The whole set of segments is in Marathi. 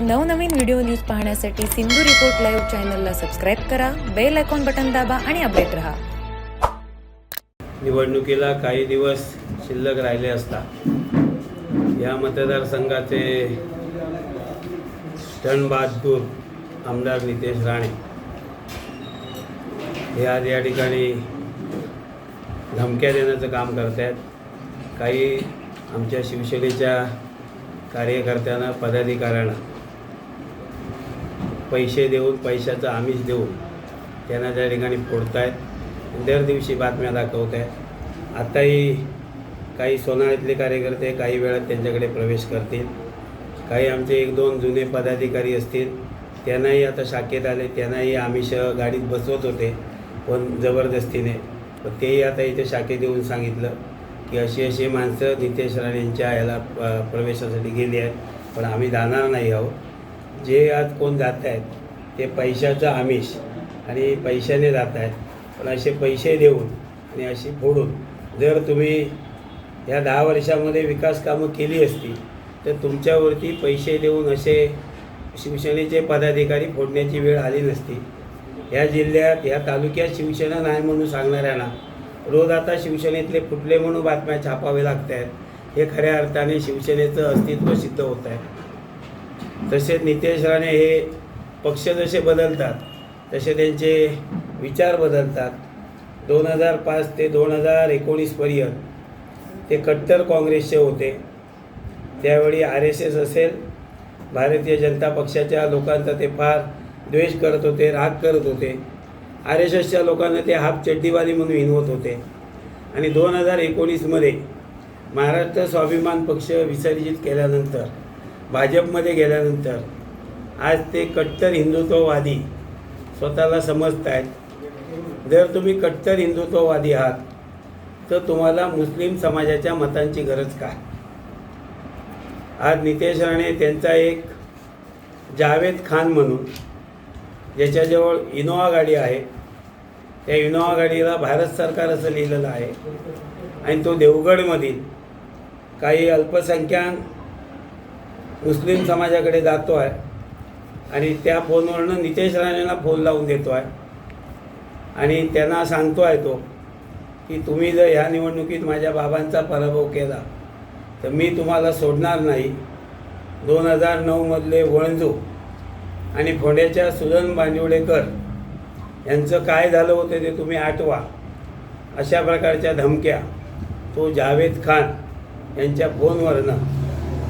नवनवीन व्हिडिओ न्यूज पाहण्यासाठी सिंधू रिपोर्ट लाईव्ह चॅनलला सबस्क्राईब करा बेल आयकॉन बटन दाबा आणि अपडेट रहा. निवडणुकीला काही दिवस शिल्लक राहिले असता या मतदारसंघाचे रणबहादूर आमदार नितेश राणे हे आज या ठिकाणी धमक्या देण्याचं काम करत आहेत काही आमच्या शिवसेनेच्या कार्यकर्त्यांना पदाधिकाऱ्यांना पैसे देऊन पैशाचं आमिष देऊन त्यांना त्या ठिकाणी फोडतायत. दर दिवशी बातम्या दाखवत आहेत. आत्ताही काही सोनाळ्यातले कार्यकर्ते काही वेळात त्यांच्याकडे प्रवेश करतील. काही आमचे एक दोन जुने पदाधिकारी असतील. त्यांनाही आता शाखेत आले त्यांनाही आमिष गाडीत बसवत होते पण जबरदस्तीने. पण तेही आता इथे शाखेत येऊन सांगितलं की अशी अशी माणसं नितेश राणेंच्या याला प- प्रवेशासाठी गेली आहेत. पण आम्ही जाणार नाही आहोत. जे आज कोण जात आहेत ते पैशाचं आमिष आणि पैशाने जात आहेत. पण असे पैसे देऊन आणि अशी फोडून जर तुम्ही या दहा वर्षामध्ये विकास कामं केली असती तर तुमच्यावरती पैसे देऊन असे शिवसेनेचे पदाधिकारी फोडण्याची वेळ आली नसती. या जिल्ह्यात या तालुक्यात शिवसेना नाही म्हणून सांगणाऱ्यांना रोज आता शिवसेनेतले फुटले म्हणून बातम्या छापावे लागत आहेत हे खऱ्या अर्थाने शिवसेनेचं अस्तित्व सिद्ध होत आहे तसेच नितेश राणे हे पक्ष जसे बदलतात तसे त्यांचे विचार बदलतात. दोन हजार पाच ते दोन हजार एकोणीसपर्यंत ते कट्टर काँग्रेसचे होते. त्यावेळी आर एस एस असेल भारतीय जनता पक्षाच्या लोकांचा ते फार द्वेष करत होते राग करत होते. आर एस एसच्या लोकांना ते हाफ चड्डीवाली म्हणून हिनवत होते. आणि दोन हजार एकोणीसमध्ये महाराष्ट्र स्वाभिमान पक्ष विसर्जित केल्यानंतर भाजपमध्ये गेल्यानंतर आज ते कट्टर हिंदुत्ववादी स्वतःला समजत आहेत जर तुम्ही कट्टर हिंदुत्ववादी आहात तर तुम्हाला मुस्लिम समाजाच्या मतांची गरज काय? आज नितेश राणे त्यांचा एक जावेद खान म्हणून ज्याच्याजवळ इनोवा गाडी आहे. त्या इनोवा गाडीला भारत सरकार असं लिहिलेलं आहे. आणि तो देवगडमधील काही अल्पसंख्याक मुस्लिम समाजाकडे जातो आहे. आणि त्या फोनवरनं नितेश राणेंना फोन लावून देतो आहे. आणि त्यांना सांगतो आहे तो की तुम्ही जर ह्या निवडणुकीत माझ्या बाबांचा पराभव केला तर मी तुम्हाला सोडणार नाही. दोन हजार नऊमधले वळंजू आणि फोंड्याच्या सुदन बांदिवडेकर यांचं काय झालं होतं ते तुम्ही आठवा. अशा प्रकारच्या धमक्या तो जावेद खान यांच्या फोनवरनं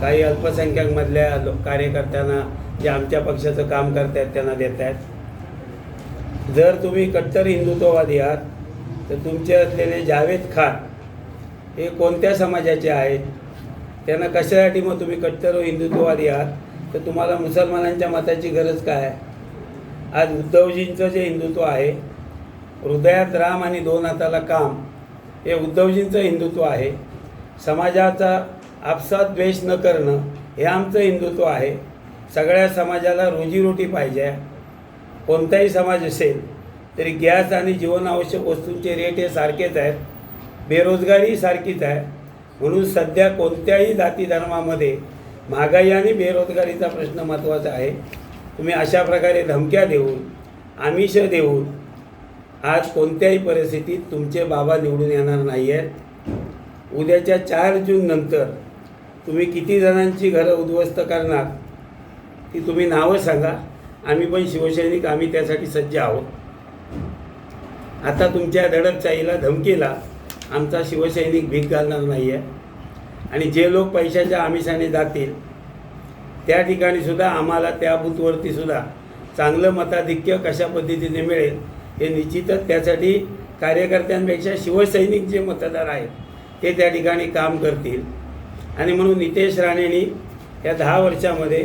काही अल्पसंख्याकमधल्या लो कार्यकर्त्यांना जे आमच्या पक्षाचं काम करत आहेत त्यांना देत आहेत जर तुम्ही कट्टर हिंदुत्ववादी आहात तर तुमचे असलेले जावेद खान हे कोणत्या समाजाचे आहेत? त्यांना कशासाठी मग तुम्ही कट्टर हिंदुत्ववादी आहात? तर तुम्हाला मुसलमानांच्या मताची गरज काय आहे? आज उद्धवजींचं जे हिंदुत्व आहे हृदयात राम आणि दोन हाताला काम हे उद्धवजींचं हिंदुत्व आहे. समाजाचा आपसात द्वेष न करणं हे आमचं हिंदुत्व आहे. सगळ्या समाजाला रोजीरोटी पाहिजे. कोणताही समाज असेल तरी गॅस आणि जीवनावश्यक वस्तूंचे रेट हे सारखेच आहेत. बेरोजगारी सारखीच आहे. म्हणून सध्या कोणत्याही जाती धर्मामध्ये महागाई आणि बेरोजगारीचा प्रश्न महत्त्वाचा आहे. तुम्ही अशा प्रकारे धमक्या देऊन आमिष देऊन आज कोणत्याही परिस्थितीत तुमचे बाबा निवडून येणार नाही आहेत उद्याच्या चार जून नंतर तुम्ही किती जणांची घरं उद्ध्वस्त करणार ती तुम्ही नावं सांगा. आम्ही पण शिवसैनिक आम्ही त्यासाठी सज्ज आहोत. आता तुमच्या दडपशाहीला धमकीला आमचा शिवसैनिक भीक घालणार नाही आहे आणि जे लोक पैशाच्या आमिषाने जातील त्या ठिकाणी सुद्धा आम्हाला त्या बूथवरती सुद्धा चांगलं मताधिक्य कशा पद्धतीने मिळेल हे निश्चितच त्यासाठी कार्यकर्त्यांपेक्षा शिवसैनिक जे मतदार आहेत ते त्या ठिकाणी काम करतील. आणि म्हणून नितेश राणेंनी या दहा वर्षामध्ये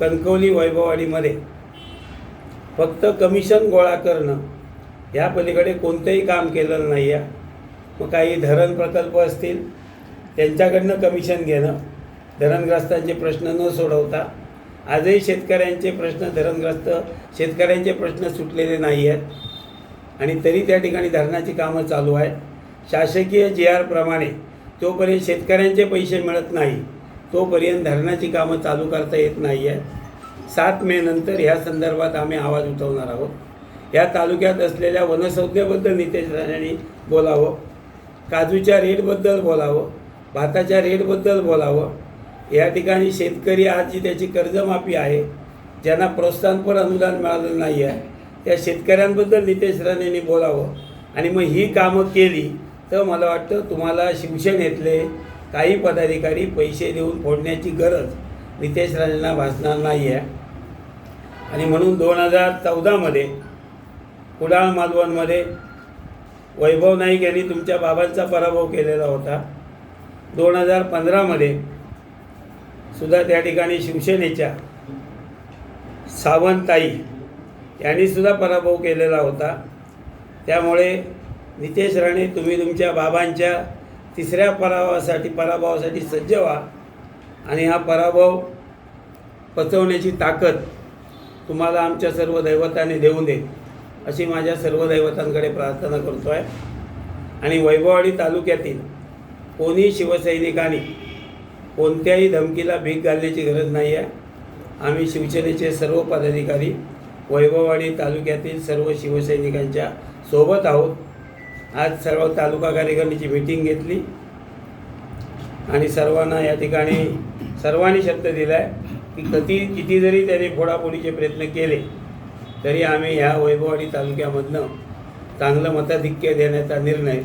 कणकवली वैभववाडीमध्ये फक्त कमिशन गोळा करणं ह्या पलीकडे कोणतंही काम केलेलं नाही आहे मग काही धरण प्रकल्प असतील त्यांच्याकडनं कमिशन घेणं धरणग्रस्तांचे प्रश्न न सोडवता आजही शेतकऱ्यांचे प्रश्न धरणग्रस्त शेतकऱ्यांचे प्रश्न सुटलेले नाही आहेत आणि तरी त्या ठिकाणी धरणाची कामं चालू आहेत. शासकीय जी आरप्रमाणे तोपर्यंत शेतकऱ्यांचे पैसे मिळत नाही. तोपर्यंत धरणाची कामं चालू करता येत नाही आहेत. सात मे नंतर ह्या संदर्भात आम्ही आवाज उठवणार आहोत. या तालुक्यात असलेल्या वनसंज्ञेबद्दल नितेश राणेंनी बोलावं. काजूच्या रेटबद्दल बोलावं. भाताच्या रेटबद्दल बोलावं. या ठिकाणी शेतकरी आज जी त्याची कर्जमाफी आहे. ज्यांना प्रोत्साहनपर अनुदान मिळालं नाही आहे त्या शेतकऱ्यांबद्दल नितेश राणेंनी बोलावं. आणि मग ही कामं केली तर मला वाटतं तुम्हाला शिवसेनेतले काही पदाधिकारी पैसे देऊन फोडण्याची गरज नितेश राणेंना भासणार नाही आहे आणि म्हणून दोन हजार चौदामध्ये कुडाळ मालवणमध्ये वैभव नाईक यांनी तुमच्या बाबांचा पराभव केलेला होता. दोन हजार पंधरामध्ये सुद्धा त्या ठिकाणी शिवसेनेच्या सावंताई यांनीसुद्धा पराभव केलेला होता. त्यामुळे नितेश राणे तुम्ही तुमच्या बाबांच्या तिसऱ्या पराभवासाठी पराभवासाठी सज्ज व्हा. आणि हा पराभव पचवण्याची ताकद तुम्हाला आमच्या सर्व दैवताने देऊ दे अशी माझ्या सर्व दैवतांकडे प्रार्थना करतो आहे आणि वैभववाडी तालुक्यातील कोणी शिवसैनिकांनी कोणत्याही धमकीला भीक घालण्याची गरज नाही आहे. आम्ही शिवसेनेचे सर्व पदाधिकारी वैभववाडी तालुक्यातील सर्व शिवसैनिकांच्या सोबत आहोत. आज सर्व तालुका कार्यकारिणीची मीटिंग घेतली. आणि सर्वांना या ठिकाणी सर्वांनी शब्द दिला आहे की कधी किती जरी त्यांनी फोडाफोडीचे प्रयत्न केले तरी आम्ही ह्या वैभववाडी तालुक्यामधनं चांगलं मताधिक्य देण्याचा निर्णय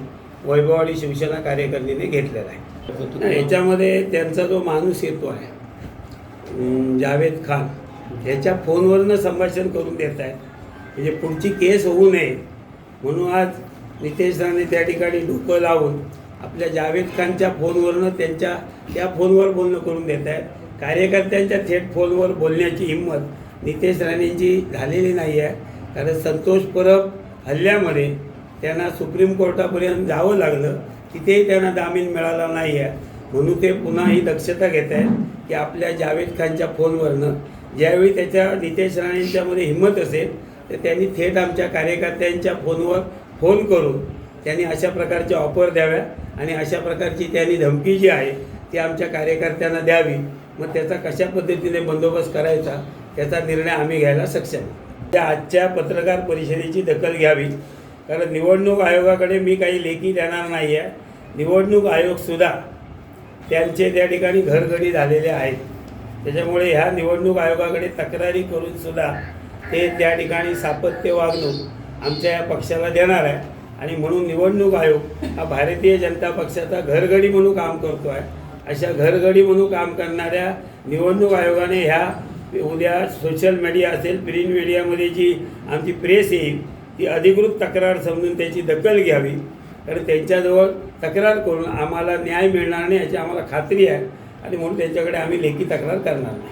वैभववाडी शिवसेना कार्यकारिणीने घेतलेला आहे. याच्यामध्ये त्यांचा जो माणूस येतो आहे जावेद खान ह्याच्या फोनवरनं संभाषण करून देत आहेत म्हणजे पुढची केस होऊ नये म्हणून आज नितेश राणे त्या ठिकाणी डोकं लावून आपल्या जावेद खानच्या फोनवरनं त्यांच्या त्या फोनवर बोलणं करून देत आहेत. कार्यकर्त्यांच्या थेट फोनवर बोलण्याची हिंमत नितेश राणेंची झालेली नाही आहे. कारण संतोष परब हल्ल्यामुळे त्यांना सुप्रीम कोर्टापर्यंत जावं लागलं तिथेही त्यांना जामीन मिळाला नाही आहे. म्हणून ते पुन्हा ही दक्षता घेत आहेत की आपल्या जावेद खानच्या फोनवरनं ज्यावेळी त्याच्या नितेश राणेंच्यामध्ये हिंमत असेल तर त्यांनी थेट आमच्या कार्यकर्त्यांच्या फोनवर फोन करून त्यांनी अशा प्रकारच्या ऑफर द्याव्या आणि अशा प्रकारची त्यांनी धमकी जी आहे ती आमच्या कार्यकर्त्यांना द्यावी. मग त्याचा कशा पद्धतीने बंदोबस्त करायचा त्याचा निर्णय आम्ही घ्यायला सक्षम त्या आजच्या पत्रकार परिषदेची दखल घ्यावी. कारण निवडणूक आयोगाकडे मी काही लेखी देणार नाही आहे निवडणूक आयोगसुद्धा त्यांचे त्या ठिकाणी घरगडी झालेले आहेत. त्याच्यामुळे ह्या निवडणूक आयोगाकडे तक्रारी करूनसुद्धा ते त्या ठिकाणी सापत्य वागणूक आमच्या या पक्षाला देणार आहे. आणि म्हणून निवडणूक आयोग हा भारतीय जनता पक्षाचा घरगडी म्हणून काम करतो आहे अशा घरगडी म्हणून काम करणाऱ्या निवडणूक आयोगाने ह्या उद्या सोशल मीडिया असेल प्रिंट मीडियामध्ये जी आमची प्रेस येईल ती अधिकृत तक्रार समजून त्याची दखल घ्यावी. कारण त्यांच्याजवळ तक्रार करून आम्हाला न्याय मिळणार नाही याची आम्हाला खात्री आहे. आणि म्हणून त्यांच्याकडे आम्ही लेखी तक्रार करणार नाही.